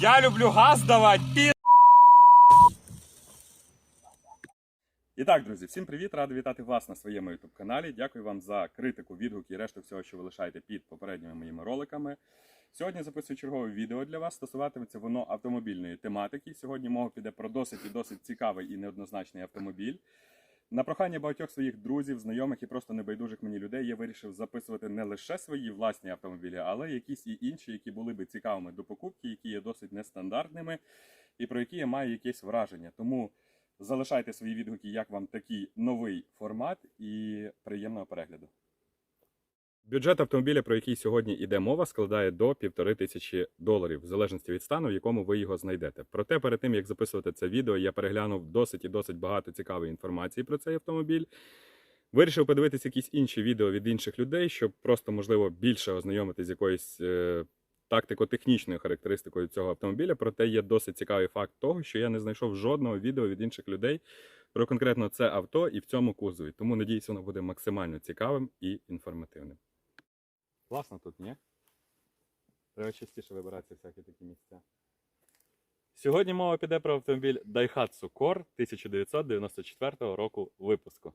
Я люблю газ давати, пі... І так, друзі, всім привіт! Радий вітати вас на своєму youtube каналі. Дякую вам за критику, відгуки і решту всього, що ви лишаєте під попередніми моїми роликами. Сьогодні записую чергове відео для вас. Стосуватиметься воно автомобільної тематики. Сьогодні мова піде про досить і досить цікавий і неоднозначний автомобіль. На прохання багатьох своїх друзів, знайомих і просто небайдужих мені людей я вирішив записувати не лише свої власні автомобілі, але якісь і інші, які були би цікавими до покупки, які є досить нестандартними і про які я маю якесь враження. Тому залишайте свої відгуки, як вам такий новий формат, і приємного перегляду. Бюджет автомобіля, про який сьогодні йде мова, складає до півтори тисячі доларів, в залежності від стану, в якому ви його знайдете. Проте, перед тим як записувати це відео, я переглянув досить і досить багато цікавої інформації про цей автомобіль. Вирішив подивитися якісь інші відео від інших людей, щоб просто, можливо, більше ознайомитися з якоюсь е, тактико-технічною характеристикою цього автомобіля. Проте є досить цікавий факт того, що я не знайшов жодного відео від інших людей про конкретно це авто і в цьому кузові. Тому надіюсь, воно буде максимально цікавим і інформативним. Класно тут, ні? Треба частіше вибиратися всякі такі місця. Сьогодні мова піде про автомобіль Daihatsu Core 1994 року випуску.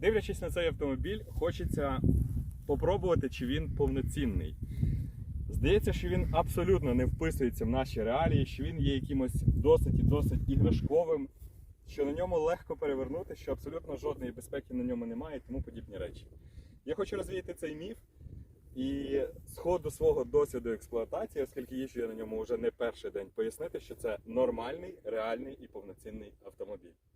Дивлячись на цей автомобіль, хочеться попробувати, чи він повноцінний. Здається, що він абсолютно не вписується в наші реалії, що він є якимось досить і досить іграшковим, що на ньому легко перевернути, що абсолютно жодної безпеки на ньому немає і тому подібні речі. Я хочу розвіяти цей міф і з ходу свого досвіду експлуатації, оскільки їжджу я на ньому вже не перший день, пояснити, що це нормальний, реальний і повноцінний автомобіль.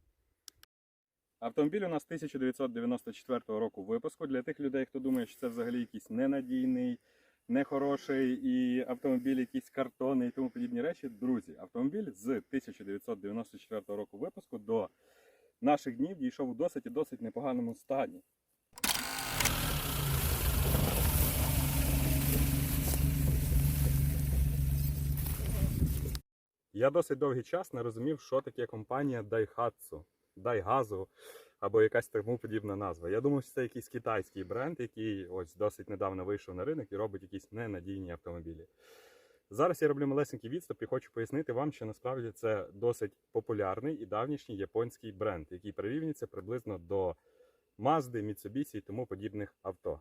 Автомобіль у нас 1994 року випуску. Для тих людей, хто думає, що це взагалі якийсь ненадійний, нехороший і автомобіль якийсь картонний і тому подібні речі. Друзі, автомобіль з 1994 року випуску до наших днів дійшов у досить і досить непоганому стані. Я досить довгий час не розумів, що таке компанія Daihatsu. Дайгазу або якась тому подібна назва. Я думав, що це якийсь китайський бренд, який ось досить недавно вийшов на ринок і робить якісь ненадійні автомобілі. Зараз я роблю малесенький відступ і хочу пояснити вам, що насправді це досить популярний і давнішній японський бренд, який прирівнюється приблизно до Mazda, Mitsubishi і тому подібних авто.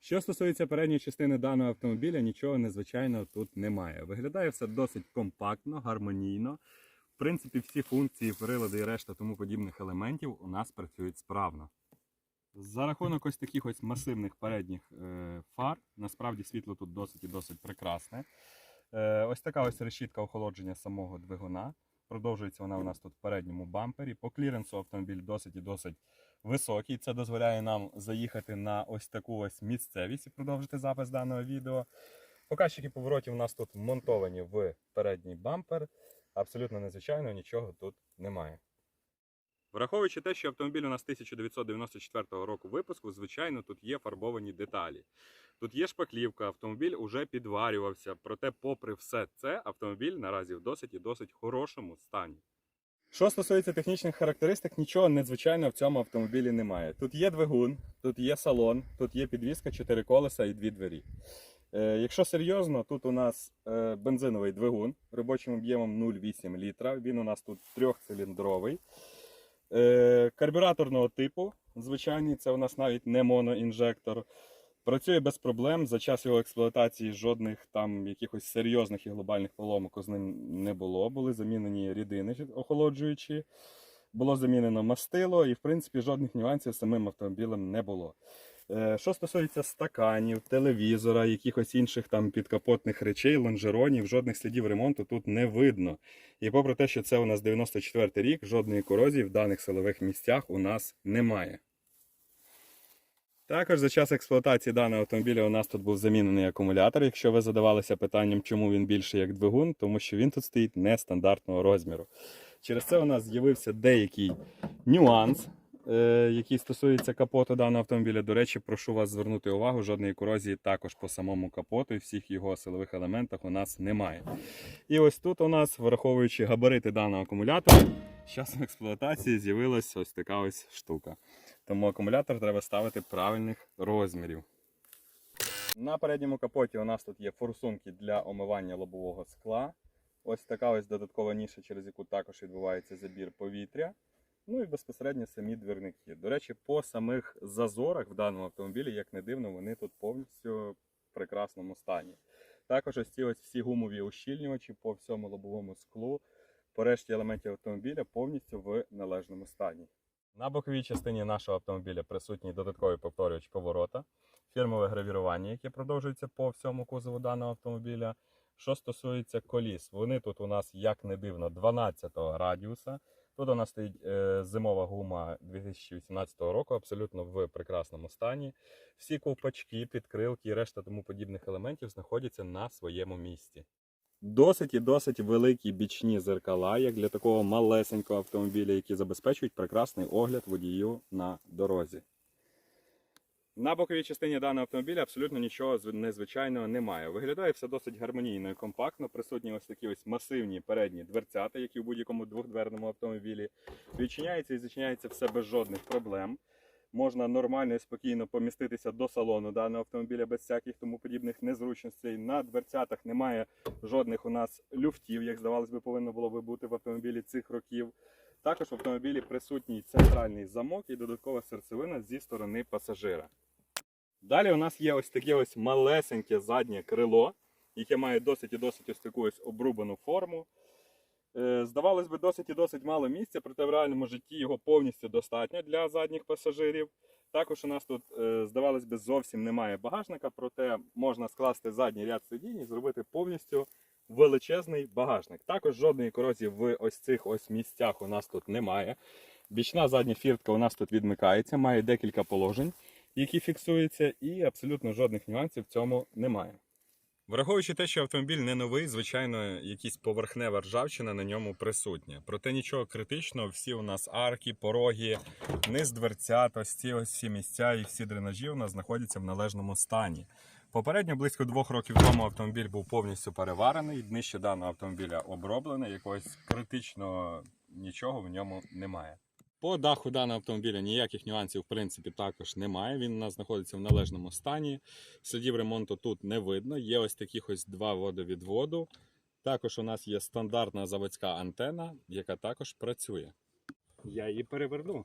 Що стосується передньої частини даного автомобіля, нічого незвичайного тут немає. Виглядає все досить компактно, гармонійно. В принципі, всі функції, прилади і решта тому подібних елементів у нас працюють справно. За рахунок ось таких ось масивних передніх е, фар, насправді світло тут досить і досить прекрасне. Е, ось така ось решітка охолодження самого двигуна. Продовжується вона у нас тут в передньому бампері. По кліренсу автомобіль досить і досить високий. Це дозволяє нам заїхати на ось таку ось місцевість і продовжити запис даного відео. Показчики поворотів у нас тут вмонтовані в передній бампер. Абсолютно незвичайно, нічого тут немає. Враховуючи те, що автомобіль у нас 1994 року випуску, звичайно, тут є фарбовані деталі. Тут є шпаклівка, автомобіль уже підварювався. Проте, попри все це, автомобіль наразі в досить і досить хорошому стані. Що стосується технічних характеристик, нічого надзвичайного в цьому автомобілі немає. Тут є двигун, тут є салон, тут є підвізка, чотири колеса і дві двері. Е, Якщо серйозно, тут у нас е, бензиновий двигун робочим об'ємом 0,8 літра. Він у нас тут трьохциліндровий. Е, Карбюраторного типу, звичайний, це у нас навіть не моноінжектор. Працює без проблем. За час його експлуатації жодних там якихось серйозних і глобальних поломок з ним не було. Були замінені рідини охолоджуючі, було замінено мастило, і в принципі жодних нюансів самим автомобілем не було. Е, Що стосується стаканів, телевізора, якихось інших там підкапотних речей, лонжеронів, жодних слідів ремонту тут не видно. І попри те, що це у нас 94 рік, жодної корозії в даних силових місцях у нас немає. Також за час експлуатації даного автомобіля у нас тут був замінений акумулятор. Якщо ви задавалися питанням, чому він більший як двигун, тому що він тут стоїть нестандартного розміру. Через це у нас з'явився деякий нюанс, який стосується капоту даного автомобіля. До речі, прошу вас звернути увагу, жодної корозії також по самому капоту і всіх його силових елементах у нас немає. І ось тут у нас, враховуючи габарити даного акумулятора, з часом експлуатації з'явилась ось така ось штука. Тому акумулятор треба ставити правильних розмірів. На передньому капоті у нас тут є форсунки для омивання лобового скла. Ось така ось додаткова ніша, через яку також відбувається забір повітря. Ну і безпосередньо самі двірники. До речі, по самих зазорах в даному автомобілі, як не дивно, вони тут повністю в прекрасному стані. Також ось ці ось всі гумові ущільнювачі по всьому лобовому склу, по решті елементів автомобіля повністю в належному стані. На боковій частині нашого автомобіля присутній додатковий повторювач поворота, фірмове гравірування, яке продовжується по всьому кузову даного автомобіля. Що стосується коліс, вони тут у нас, як не дивно, 12-го радіуса. Тут у нас стоїть е, зимова гума 2018 року, абсолютно в прекрасному стані. Всі ковпачки, підкрилки і решта тому подібних елементів знаходяться на своєму місці. Досить і досить великі бічні зеркала, як для такого малесенького автомобіля, які забезпечують прекрасний огляд водію на дорозі. На боковій частині даного автомобіля абсолютно нічого незвичайного немає. Виглядає все досить гармонійно і компактно. Присутні ось такі ось масивні передні дверцята, які в будь-якому двохдверному автомобілі. Відчиняється і зачиняється все без жодних проблем. Можна нормально і спокійно поміститися до салону даного автомобіля без всяких тому подібних незручностей. На дверцятах немає жодних у нас люфтів, як здавалось би, повинно було би бути в автомобілі цих років. Також в автомобілі присутній центральний замок і додаткова серцевина зі сторони пасажира. Далі у нас є ось таке ось малесеньке заднє крило, яке має досить і досить ось таку ось обрубану форму. Е, Здавалось би, досить і досить мало місця, проте в реальному житті його повністю достатньо для задніх пасажирів. Також у нас тут, е, здавалось би, зовсім немає багажника, проте можна скласти задній ряд сидінь і зробити повністю величезний багажник. Також жодної корозії в ось цих ось місцях у нас тут немає. Бічна задня фіртка у нас тут відмикається, має декілька положень, які фіксуються, і абсолютно жодних нюансів в цьому немає. Враховуючи те, що автомобіль не новий, звичайно, якісь поверхнева ржавчина на ньому присутня. Проте нічого критичного, всі у нас арки, пороги, низ дверцят, ось ці ось всі місця і всі дренажі у нас знаходяться в належному стані. Попередньо близько двох років тому автомобіль був повністю переварений, днище даного автомобіля оброблене, якогось критичного нічого в ньому немає. По даху даного автомобіля ніяких нюансів в принципі також немає. Він у нас знаходиться в належному стані. Слідів ремонту тут не видно. Є ось таких ось два водовідводу. Також у нас є стандартна заводська антена, яка також працює. Я її переверну.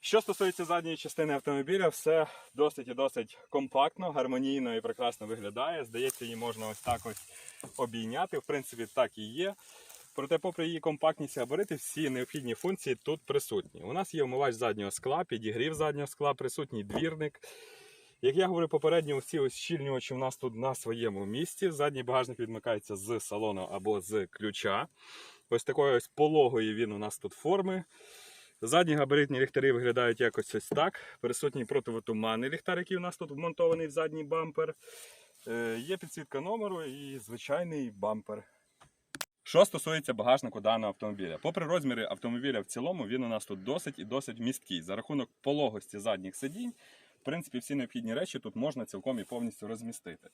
Що стосується задньої частини автомобіля, все досить і досить компактно, гармонійно і прекрасно виглядає. Здається, її можна ось так ось обійняти. В принципі, так і є. Проте, попри її компактність габарити, всі необхідні функції тут присутні. У нас є вмивач заднього скла, підігрів заднього скла, присутній двірник. Як я говорив попередньо, всі ось щільнювачі у нас тут на своєму місці. Задній багажник відмикається з салону або з ключа. Ось такої ось пологої він у нас тут форми. Задні габаритні ліхтарі виглядають якось ось так. Присутній противотуманний ліхтар, який у нас тут вмонтований в задній бампер. Е, Є підсвітка номеру і звичайний бампер. Що стосується багажнику даного автомобіля, попри розміри автомобіля в цілому, він у нас тут досить і досить місткий. За рахунок пологості задніх сидінь, в принципі, всі необхідні речі тут можна цілком і повністю розмістити.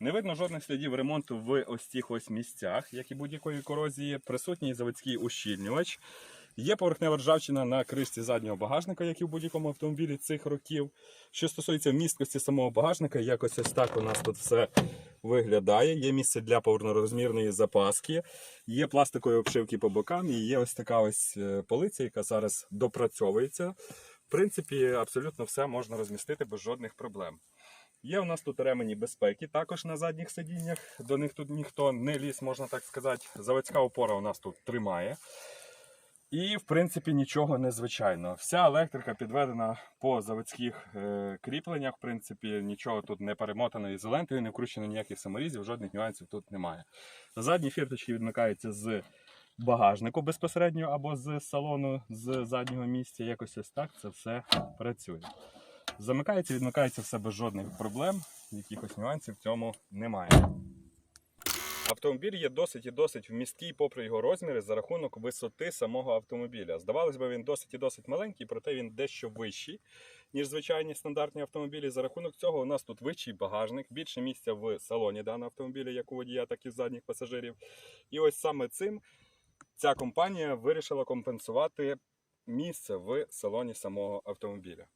Не видно жодних слідів ремонту в ось цих ось місцях, як і будь-якої корозії. Присутній заводський ущільнювач. Є поверхнева ржавчина на кришці заднього багажника, як і в будь-якому автомобілі цих років. Що стосується місткості самого багажника, якось ось так у нас тут все виглядає. Є місце для повнорозмірної запаски, є пластикові обшивки по бокам і є ось така ось е, полиця, яка зараз допрацьовується. В принципі, абсолютно все можна розмістити без жодних проблем. Є у нас тут ремені безпеки, також на задніх сидіннях. До них тут ніхто не ліз, можна так сказати. Заводська опора у нас тут тримає. І, в принципі, нічого незвичайного. Вся електрика підведена по заводських е, кріпленнях. В принципі, нічого тут не перемотано ізолентою, не вкручено ніяких саморізів, жодних нюансів тут немає. Задні фірточки відмикаються з багажнику безпосередньо або з салону з заднього місця. Якось ось так це все працює. Замикається, відмикається все без жодних проблем, якихось нюансів в цьому немає. Автомобіль є досить і досить вмісткий, попри його розміри, за рахунок висоти самого автомобіля. Здавалось би, він досить і досить маленький, проте він дещо вищий, ніж звичайні стандартні автомобілі. За рахунок цього у нас тут вищий багажник, більше місця в салоні даного автомобіля, як у водія, так і задніх пасажирів. І ось саме цим ця компанія вирішила компенсувати місце в салоні самого автомобіля.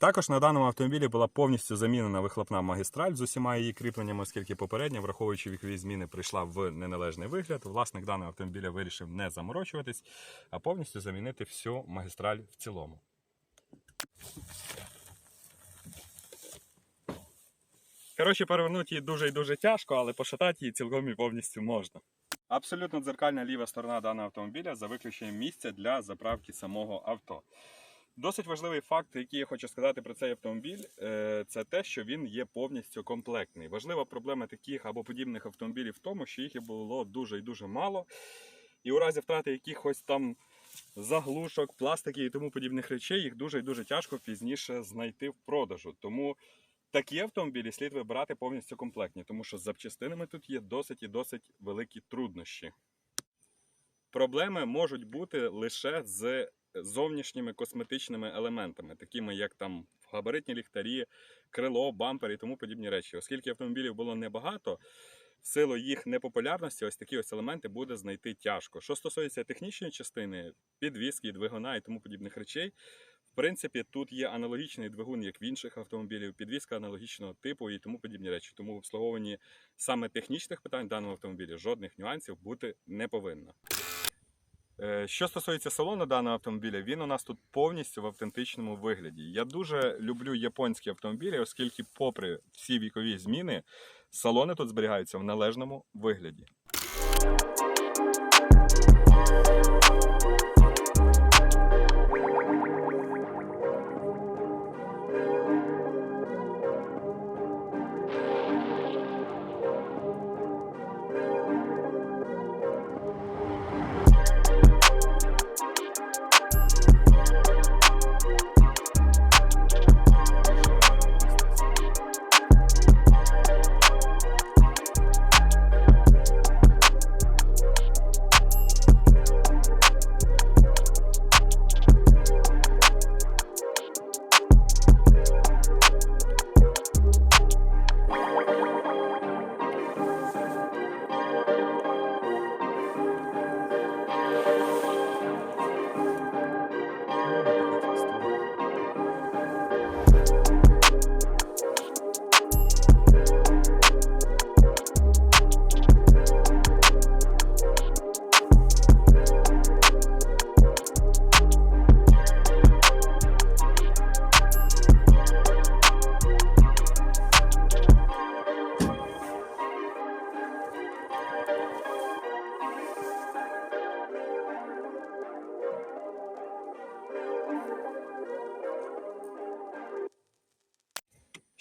Також на даному автомобілі була повністю замінена вихлопна магістраль з усіма її кріпленнями, оскільки попередня, враховуючи вікові зміни, прийшла в неналежний вигляд. Власник даного автомобіля вирішив не заморочуватись, а повністю замінити всю магістраль в цілому. Коротше, перевернути її дуже і дуже тяжко, але пошатати її цілком і повністю можна. Абсолютно дзеркальна ліва сторона даного автомобіля за виключенням місця для заправки самого авто. Досить важливий факт, який я хочу сказати про цей автомобіль, е, це те, що він є повністю комплектний. Важлива проблема таких або подібних автомобілів в тому, що їх було дуже і дуже мало. І у разі втрати якихось там заглушок, пластиків і тому подібних речей, їх дуже і дуже тяжко пізніше знайти в продажу. Тому такі автомобілі слід вибирати повністю комплектні, тому що з запчастинами тут є досить і досить великі труднощі. Проблеми можуть бути лише з зовнішніми косметичними елементами, такими як там габаритні ліхтарі, крило, бампер і тому подібні речі. Оскільки автомобілів було небагато, в силу їх непопулярності, ось такі ось елементи буде знайти тяжко. Що стосується технічної частини, підвіски, двигуна і тому подібних речей. В принципі, тут є аналогічний двигун, як в інших автомобілів, підвізка аналогічного типу і тому подібні речі. Тому в обслуговуванні саме технічних питань даного автомобіля жодних нюансів бути не повинно. Е, Що стосується салону даного автомобіля, він у нас тут повністю в автентичному вигляді. Я дуже люблю японські автомобілі, оскільки, попри всі вікові зміни, салони тут зберігаються в належному вигляді.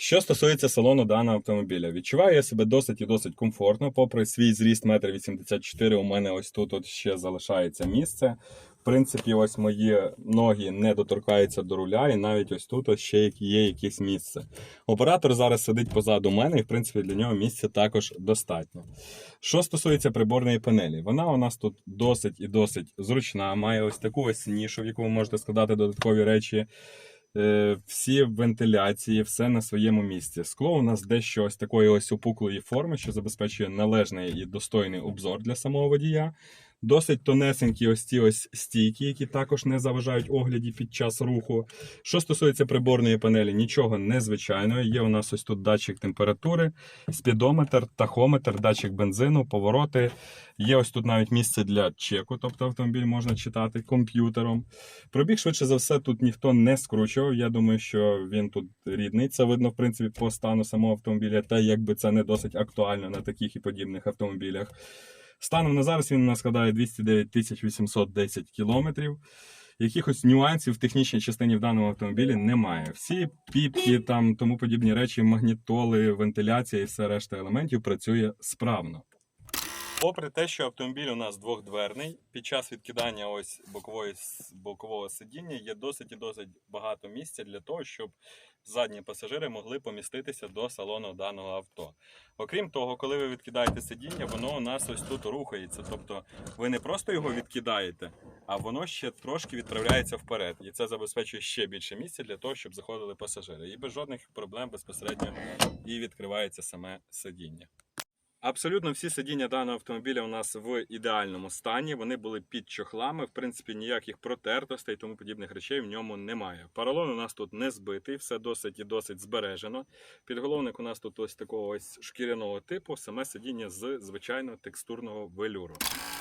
Що стосується салону даного автомобіля, відчуваю я себе досить і досить комфортно. Попри свій зріст 1,84 м, у мене ось тут от ще залишається місце. В принципі, ось мої ноги не доторкаються до руля, і навіть ось тут ось ще є якесь місце. Оператор зараз сидить позаду мене, і в принципі для нього місця також достатньо. Що стосується приборної панелі, вона у нас тут досить і досить зручна. Має ось таку ось нішу, в яку ви можете складати додаткові речі. Е, всі вентиляції, все на своєму місці. Скло у нас дещо ось такої ось опуклої форми, що забезпечує належний і достойний обзор для самого водія. Досить тонесенькі ось ці ось стійки, які також не заважають огляді під час руху. Що стосується приборної панелі, нічого незвичайного. Є у нас ось тут датчик температури, спідометр, тахометр, датчик бензину, повороти. Є ось тут навіть місце для чеку, тобто автомобіль можна читати комп'ютером. Пробіг швидше за все тут ніхто не скручував. Я думаю, що він тут рідний. Це видно, в принципі, по стану самого автомобіля, та якби це не досить актуально на таких і подібних автомобілях. Станом на зараз він у нас складає 209 810 кілометрів. Якихось нюансів в технічній частині в даному автомобілі немає. Всі піпки, там тому подібні речі, магнітоли, вентиляція і все решта елементів працює справно. Попри те, що автомобіль у нас двохдверний, під час відкидання ось бокової, бокового сидіння є досить і досить багато місця для того, щоб задні пасажири могли поміститися до салону даного авто. Окрім того, коли ви відкидаєте сидіння, воно у нас ось тут рухається. Тобто ви не просто його відкидаєте, а воно ще трошки відправляється вперед. І це забезпечує ще більше місця для того, щоб заходили пасажири. І без жодних проблем безпосередньо і відкривається саме сидіння. Абсолютно всі сидіння даного автомобіля у нас в ідеальному стані. Вони були під чохлами. В принципі, ніяких протертостей і тому подібних речей в ньому немає. Поролон у нас тут не збитий, все досить і досить збережено. Підголовник у нас тут ось такого ось шкіряного типу, саме сидіння з звичайного текстурного велюру.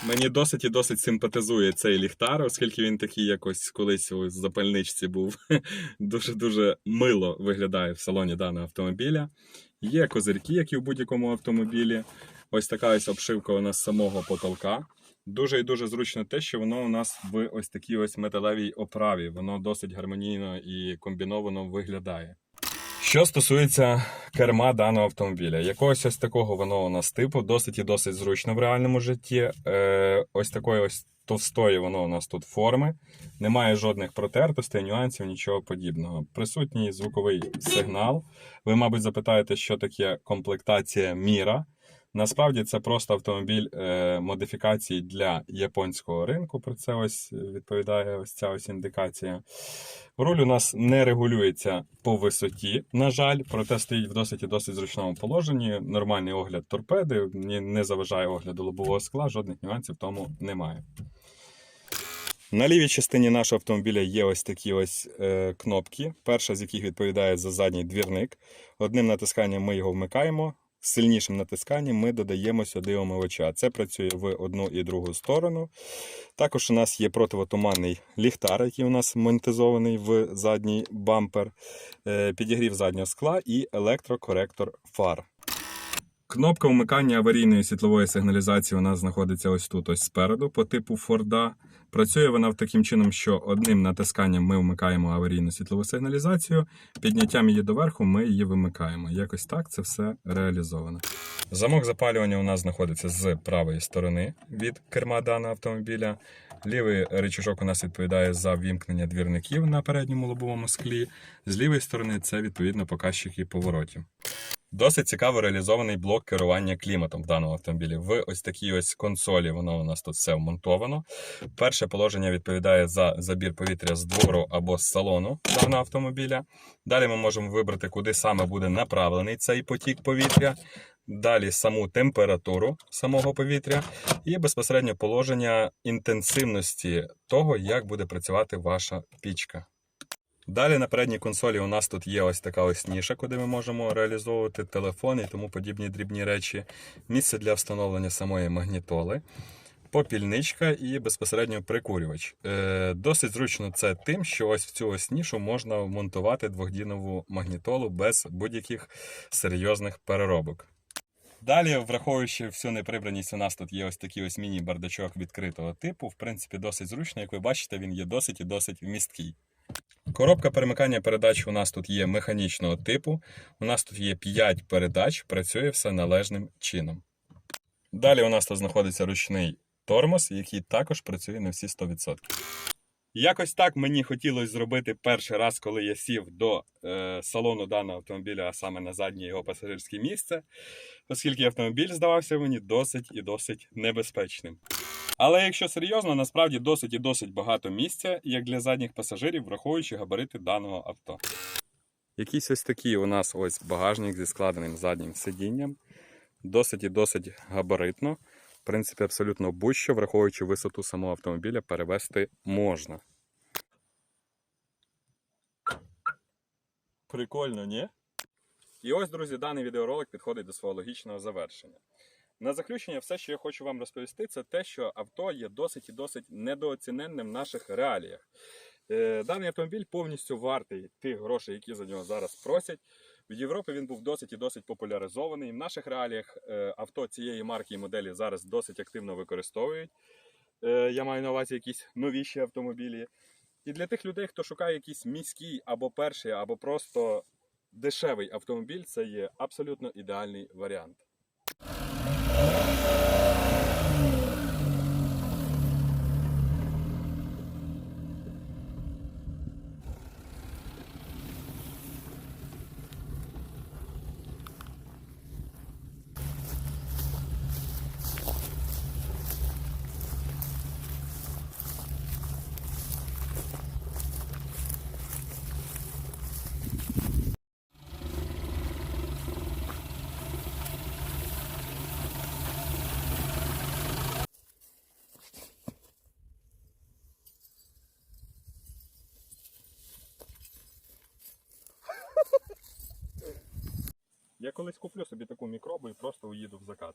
Мені досить і досить симпатизує цей ліхтар, оскільки він такий якось колись у запальничці був. Дуже дуже мило виглядає в салоні даного автомобіля. Є козирки, як і в будь-якому автомобілі. Ось така ось обшивка у нас самого потолка. Дуже і дуже зручно те, що воно у нас в ось такій ось металевій оправі. Воно досить гармонійно і комбіновано виглядає. Що стосується керма даного автомобіля, якогось ось такого воно у нас типу, досить і досить зручно в реальному житті. Е, ось такої ось товстої воно у нас тут форми. Немає жодних протертостей, нюансів, нічого подібного. Присутній звуковий сигнал. Ви, мабуть, запитаєте, що таке комплектація Міра. Насправді це просто автомобіль е, модифікації для японського ринку. Про це ось відповідає ось ця ось індикація. Руль у нас не регулюється по висоті, на жаль, проте стоїть в досить досить зручному положенні. Нормальний огляд торпеди, не заважає огляду лобового скла, жодних нюансів тому немає. На лівій частині нашого автомобіля є ось такі ось е, кнопки, перша з яких відповідає за задній двірник. Одним натисканням ми його вмикаємо, сильнішим натисканням ми додаємо сюди омивача. Це працює в одну і другу сторону. Також у нас є противотуманний ліхтар, який у нас монетизований в задній бампер, е, підігрів заднього скла і електрокоректор фар. Кнопка вмикання аварійної світлової сигналізації у нас знаходиться ось тут, ось спереду, по типу Форда. Працює вона таким чином, що одним натисканням ми вмикаємо аварійну світлову сигналізацію, підняттям її доверху ми її вимикаємо. Якось так це все реалізовано. Замок запалювання у нас знаходиться з правої сторони від керма даного автомобіля. Лівий речашок у нас відповідає за ввімкнення двірників на передньому лобовому склі. З лівої сторони це відповідно показчики поворотів. Досить цікаво реалізований блок керування кліматом в даному автомобілі. В ось такій ось консолі воно у нас тут все вмонтовано. Перше положення відповідає за забір повітря з двору або з салону даного автомобіля. Далі ми можемо вибрати, куди саме буде направлений цей потік повітря. Далі саму температуру самого повітря і безпосередньо положення інтенсивності того, як буде працювати ваша пічка. Далі на передній консолі у нас тут є ось така ось ніша, куди ми можемо реалізовувати телефон і тому подібні дрібні речі. Місце для встановлення самої магнітоли, попільничка і безпосередньо прикурювач. Е, досить зручно це тим, що ось в цю ось нішу можна вмонтувати двохдінову магнітолу без будь-яких серйозних переробок. Далі, враховуючи всю неприбраність, у нас тут є ось такий ось міні-бардачок відкритого типу. В принципі, досить зручно, як ви бачите, він є досить і досить вмісткий. Коробка перемикання передач у нас тут є механічного типу. У нас тут є 5 передач, працює все належним чином. Далі у нас тут знаходиться ручний тормоз, який також працює на всі 100%. Якось так мені хотілося зробити перший раз, коли я сів до е, салону даного автомобіля, а саме на заднє його пасажирське місце, оскільки автомобіль здавався мені досить і досить небезпечним. Але якщо серйозно, насправді досить і досить багато місця, як для задніх пасажирів, враховуючи габарити даного авто. Якийсь ось такий у нас ось багажник зі складеним заднім сидінням. Досить і досить габаритно. В принципі, абсолютно будь-що, враховуючи висоту самого автомобіля, перевести можна. Прикольно, ні? І ось, друзі, даний відеоролик підходить до свого логічного завершення. На заключення, все, що я хочу вам розповісти, це те, що авто є досить і досить недооціненним в наших реаліях. Е, Даний автомобіль повністю вартий тих грошей, які за нього зараз просять. В Європі він був досить і досить популяризований. В наших реаліях е, авто цієї марки і моделі зараз досить активно використовують. Е, Я маю на увазі якісь новіші автомобілі. І для тих людей, хто шукає якийсь міський або перший, або просто дешевий автомобіль, це є абсолютно ідеальний варіант. Thank you. Я колись куплю собі таку мікробу і просто уїду в закат.